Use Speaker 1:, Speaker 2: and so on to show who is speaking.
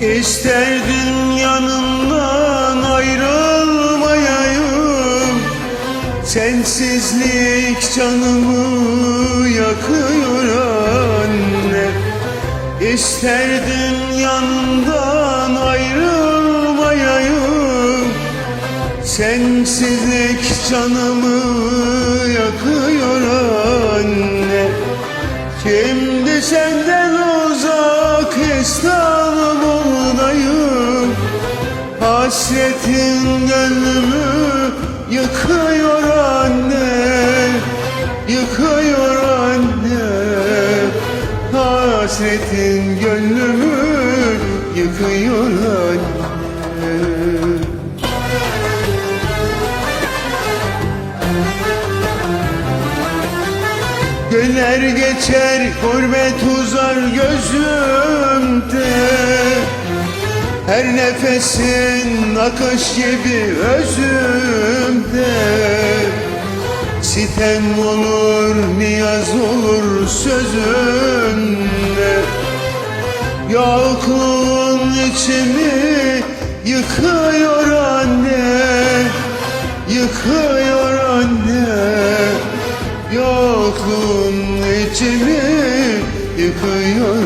Speaker 1: İsterdim yanından ayrılmayayım. Sensizlik canımı yakıyor anne. İsterdim yanından ayrılmayayım. Sensizlik canımı yakıyor anne Hasretin gönlümü yıkıyor anne Yıkıyor anne. Hasretin gönlümü yıkıyor anne. Günler geçer gurbet uzar gözümde her nefesin akış gibi özümde. Sitem olur, niyaz olur sözünde Yokluğun içimi yıkıyor anne Yıkıyor anne. Yokluğun içimi yıkıyor.